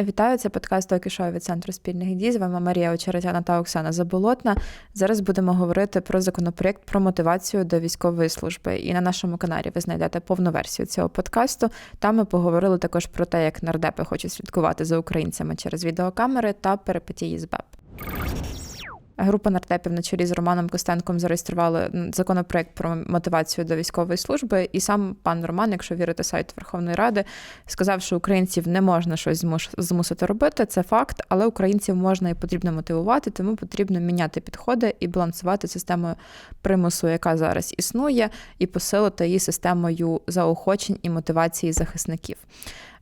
Вітаю, це подкаст «Токі Шоу» від центру спільних дій. З вами Марія Очеретяна та Оксана Заболотна. Зараз будемо говорити про законопроєкт про мотивацію до військової служби. І на нашому каналі ви знайдете повну версію цього подкасту. Там ми поговорили також про те, як нардепи хочуть слідкувати за українцями через відеокамери та перипетії з БЕП. Група нардепів на чолі з Романом Костенком зареєстрували законопроект про мотивацію до військової служби. І сам пан Роман, якщо вірити сайту Верховної Ради, сказав, що українців не можна щось змусити робити. Це факт, але українців можна і потрібно мотивувати, тому потрібно міняти підходи і балансувати системою примусу, яка зараз існує, і посилити її системою заохочень і мотивації захисників.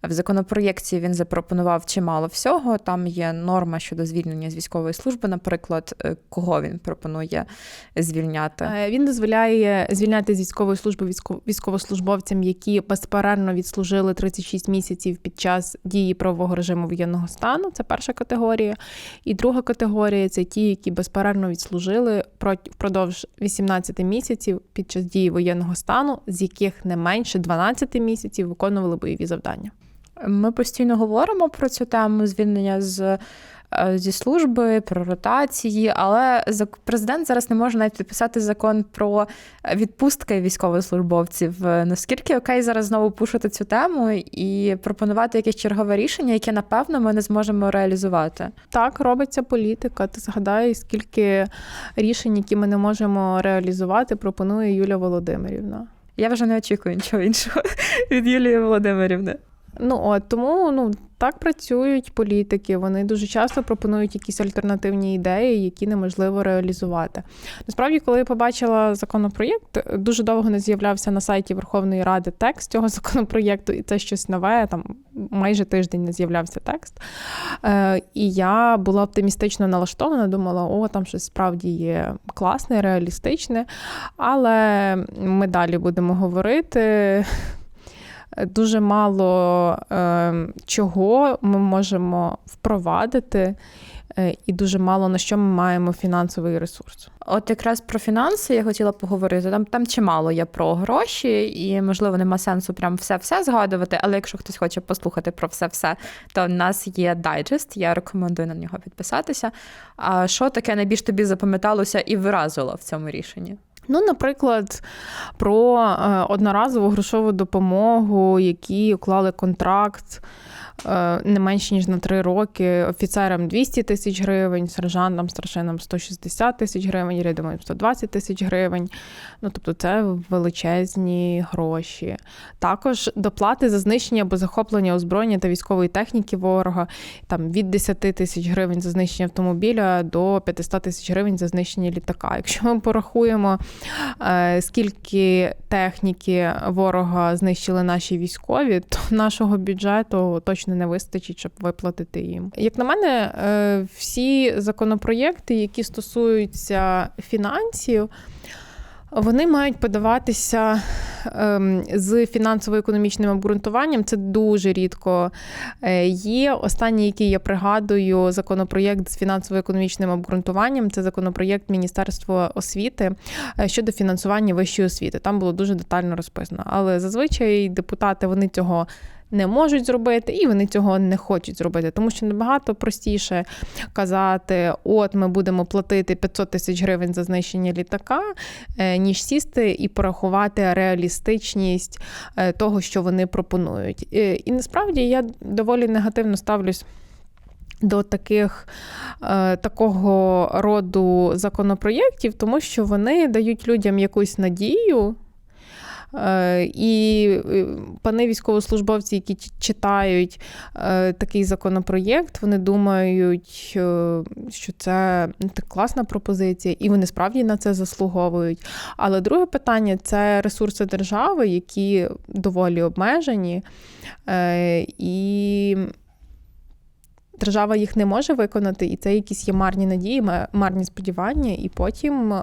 В законопроєкті він запропонував чимало всього. Там є норма щодо звільнення з військової служби, наприклад, е, кого він пропонує звільняти. Е, він дозволяє звільняти з військової служби військовослужбовцям, які безперервно відслужили 36 місяців під час дії правового режиму воєнного стану. Це перша категорія. І друга категорія це ті, які безперервно відслужили впродовж 18 місяців під час дії воєнного стану, з яких не менше 12 місяців виконували бойові завдання. Ми постійно говоримо про цю тему звільнення з. Е, зі служби, про ротації, але президент зараз не може навіть підписати закон про відпустки військовослужбовців. Наскільки окей зараз знову пушити цю тему і пропонувати якесь чергове рішення, яке напевно ми не зможемо реалізувати? Так, робиться політика. Ти згадай, скільки рішень, які ми не можемо реалізувати, пропонує Юлія Володимирівна. Я вже не очікую нічого іншого від Юлії Володимирівни. Ну от тому ну так працюють політики. Вони дуже часто пропонують якісь альтернативні ідеї, які неможливо реалізувати. Насправді, коли я побачила законопроєкт, дуже довго не з'являвся на сайті Верховної Ради текст цього законопроєкту, і це щось нове. Там майже тиждень не з'являвся текст. Е, І я була оптимістично налаштована, думала, о, там щось справді є класне, реалістичне. Але ми далі будемо говорити дуже мало е, чого ми можемо впровадити. Е, і дуже мало на що ми маємо фінансовий ресурс. От якраз про фінанси я хотіла поговорити. Там там чимало є про гроші, і можливо нема сенсу прям все-все згадувати. Але якщо хтось хоче послухати про все-все, то в нас є дайджест. Я рекомендую на нього підписатися. А що таке найбільш тобі запам'яталося і виразило в цьому рішенні? Ну, наприклад, про е, одноразову грошову допомогу, які уклали контракт Е, не менше ніж на три роки. Офіцерам 200 тисяч гривень, сержантам, старшинам 160 тисяч гривень, рядовим 120 тисяч гривень. Ну тобто це величезні гроші. Також доплати за знищення або захоплення озброєння та військової техніки ворога там від 10 тисяч гривень за знищення автомобіля до 500 тисяч гривень за знищення літака. Якщо ми порахуємо, скільки техніки ворога знищили наші військові, то нашого бюджету точно не вистачить, щоб виплатити їм. Як на мене, е, всі законопроєкти, які стосуються фінансів, вони мають подаватися з фінансово-економічним обґрунтуванням. Це дуже рідко е, є. Останній, який я пригадую, законопроєкт з фінансово-економічним обґрунтуванням це законопроєкт Міністерства освіти е, щодо фінансування вищої освіти. Там було дуже детально розписано. Але зазвичай депутати вони цього не можуть зробити, і вони цього не хочуть зробити, тому що набагато простіше казати: от ми будемо платити 500 тисяч гривень за знищення літака, е, ніж сісти і порахувати реалістичність е, того, що вони пропонують. Е, і насправді я доволі негативно ставлюсь. До таких такого роду законопроєктів, тому що вони дають людям якусь надію, Е, і е, пани військовослужбовці, які читають е, такий законопроєкт, вони думають, що це класна пропозиція, і вони справді на це заслуговують. Але друге питання це ресурси держави, які доволі обмежені. І Держава їх не може виконати, і це якісь є марні надії, марні сподівання, і потім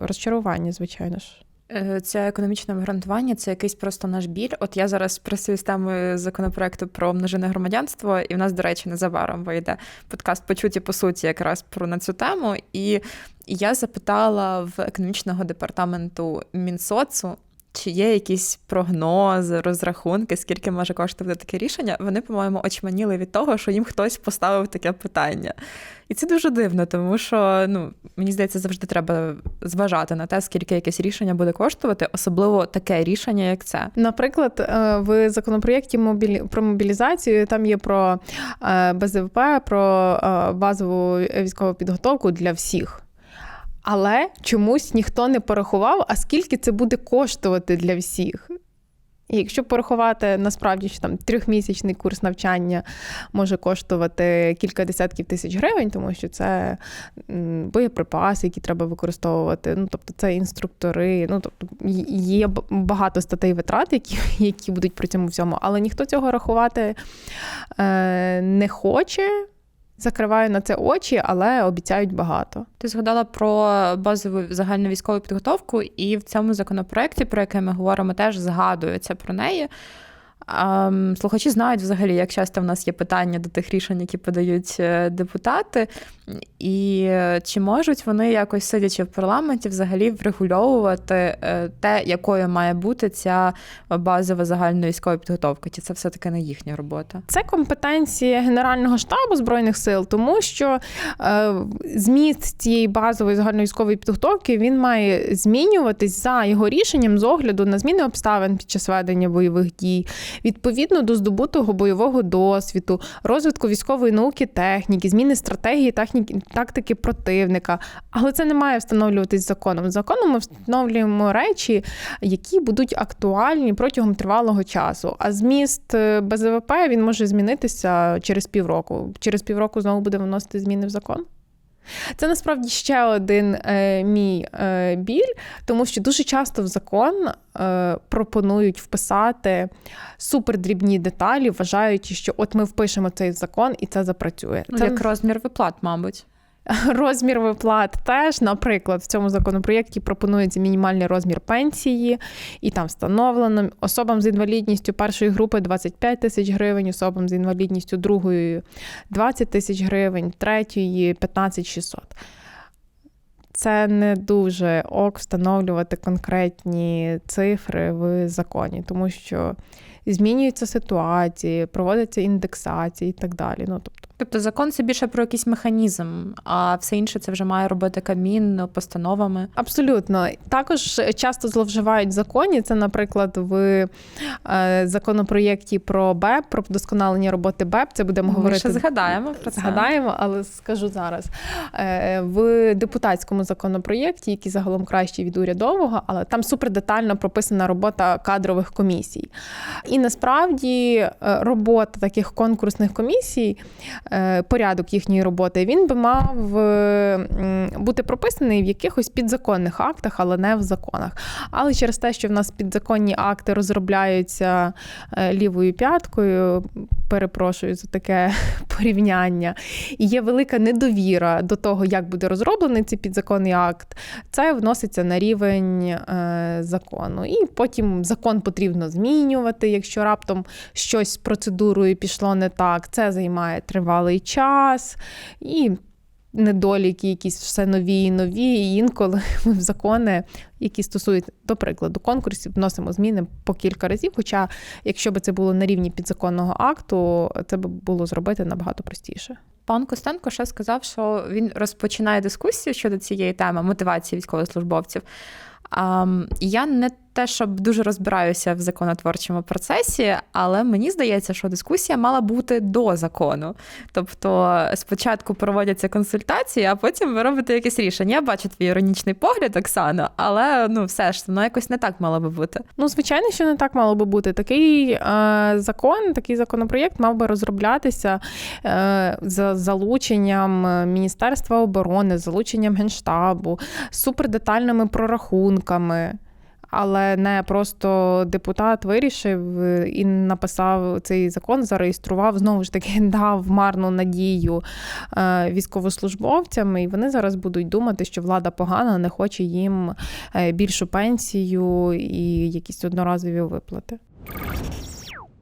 розчарування, звичайно ж. Е, це економічне гарантування, це якийсь просто наш біль. От я зараз працюю з темою законопроекту про множине громадянство, і в нас, до речі, незабаром вийде подкаст Почуті по суті, якраз про на цю тему. І я запитала в економічного департаменту Мінсоцу, чи є якісь прогнози, розрахунки, скільки може коштувати таке рішення, вони, по-моєму, очманіли від того, що їм хтось поставив таке питання. І це дуже дивно, тому що ну, мені здається, завжди треба зважати на те, скільки якесь рішення буде коштувати, особливо таке рішення, як це. Наприклад, е, в законопроєкті про мобілізацію там є про е, БЗВП, про е, базову військову підготовку для всіх. Але чомусь ніхто не порахував, а скільки це буде коштувати для всіх. І якщо порахувати насправді, що там трьохмісячний курс навчання може коштувати кілька десятків тисяч гривень, тому що це боєприпаси, які треба використовувати. Ну тобто це інструктори. Ну тобто є багато статей витрат, які, які будуть при цьому всьому, але ніхто цього рахувати е, не хоче. Закриваю на це очі, але обіцяють багато. Ти згадала про базову загальну військову підготовку, і в цьому законопроекті, про який ми говоримо, теж згадується про неї. Слухачі знають взагалі, як часто в нас є питання до тих рішень, які подають е, депутати, і е, чи можуть вони якось сидячи в парламенті, взагалі врегульовувати е, те, якою має бути ця базова загальна військова підготовка? Чи це все-таки не їхня робота? Це компетенція Генерального штабу збройних сил, тому що зміст цієї базової загальновійськової підготовки він має змінюватись за його рішенням з огляду на зміни обставин під час ведення бойових дій, відповідно до здобутого бойового досвіду, розвитку військової науки, техніки, зміни стратегії, техніки, тактики противника. Але це не має встановлюватись законом. Законом ми встановлюємо речі, які будуть актуальні протягом тривалого часу. А зміст е, БЗВП він може змінитися через півроку. Через півроку знову буде виносити зміни в закон. Це насправді ще один е, мій е, біль, тому що дуже часто в закон е, пропонують вписати супердрібні деталі, вважаючи, що от ми впишемо цей закон і це запрацює. Ну, це як розмір виплат, мабуть. Розмір виплат теж, наприклад, в цьому законопроєкті пропонується мінімальний розмір пенсії, і там встановлено особам з інвалідністю першої групи 25 тисяч гривень, особам з інвалідністю другої 20 тисяч гривень, третьої 15 600. Це не дуже ок встановлювати конкретні цифри в законі, тому що змінюються ситуації, проводяться індексації і так далі. Ну, тобто, Тобто закон це більше про якийсь механізм, а все інше це вже має робити Кабмін постановами. Абсолютно. Також часто зловживають законі. Це, наприклад, в е, законопроєкті про БЕП, про вдосконалення роботи БЕП. Це будемо Ми говорити. ще згадаємо про це. Згадаємо, але скажу зараз. Е, В депутатському законопроєкті, який загалом кращий від урядового, але там супер детально прописана робота кадрових комісій. І насправді е, робота таких конкурсних комісій, е, порядок їхньої роботи, він би мав е, бути прописаний в якихось підзаконних актах, але не в законах. Але через те, що в нас підзаконні акти розробляються лівою п'яткою, перепрошую за таке порівняння, і є велика недовіра до того, як буде розроблений цей підзаконний акт, це вноситься на рівень закону. І потім закон потрібно змінювати, якщо раптом щось з процедурою пішло не так, це займає тривалий час. І недоліки, якісь все нові і нові. І інколи ми в закони, які стосуються, до прикладу, конкурсів, вносимо зміни по кілька разів. Хоча, якщо б це було на рівні підзаконного акту, це б було зробити набагато простіше. Пан Костенко ще сказав, що він розпочинає дискусію щодо цієї теми мотивації військовослужбовців. Я не те, щоб дуже розбираюся в законотворчому процесі, але мені здається, що дискусія мала бути до закону. Тобто спочатку проводяться консультації, а потім ви робите якесь рішення. Я бачу твій іронічний погляд, Оксано, але ну все ж воно якось не так мало би бути. Ну, звичайно, що не так мало би бути. Такий е, закон, такий законопроєкт мав би розроблятися е, за залученням е, Міністерства оборони, залученням Генштабу, супердетальними прорахунками. Але не просто депутат вирішив е, і написав цей закон, зареєстрував, знову ж таки дав марну надію е, військовослужбовцям, і вони зараз будуть думати, що влада погана, не хоче їм е, більшу пенсію і якісь одноразові виплати.